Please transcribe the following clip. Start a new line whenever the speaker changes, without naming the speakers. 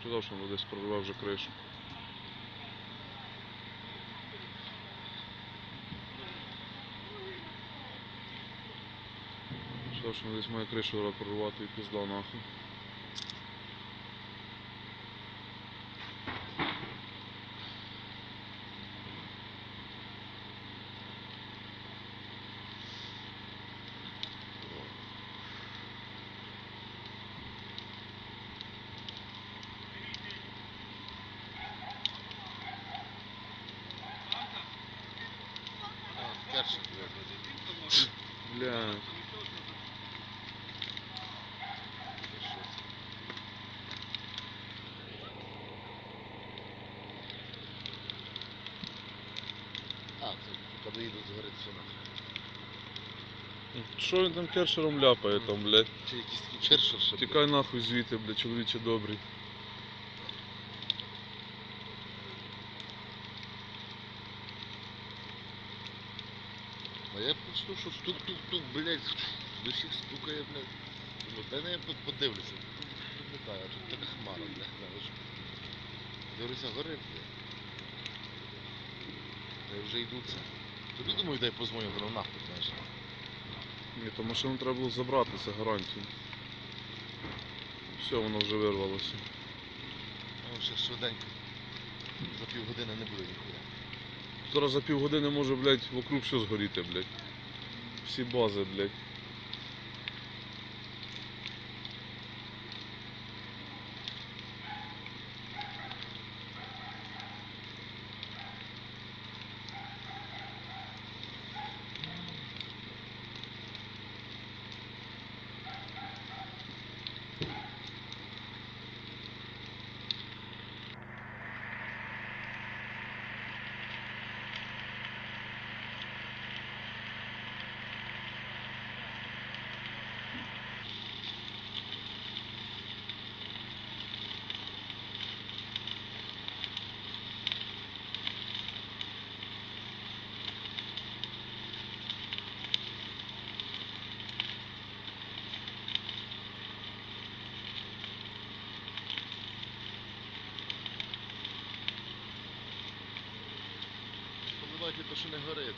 Сказав, що десь прорвав вже кришу. Сказав, що десь має кришу прорвати і пізда нахуй.
А.
Бля.
А, це коли доїду згорить все нахуй.
Що він там кершером ляпає там, блядь?
Чи якийсь такий чершер.
Тікай нахуй звідти, блядь, чоловіче добрий.
А я почну, що стук-тук-тук, блядь, до всіх стукає, блядь. Думаю, та не я подивлюся. Тут не знаю, а тут така хмара, блядь, знаєш. Дивлюся, горить, блядь. Я вже йду це. Тобі думаю, дай позвоню, воно нахуй, знаєш.
Ні, то машину треба було забрати, це гарантія. Все, воно вже вирвалося.
Ну, ще швиденько. За півгодини не буде.
Зараз за півгодини може, блядь, вокруг все згоріти, блядь. Всі бази, блядь.
Поливайте, то що не горить.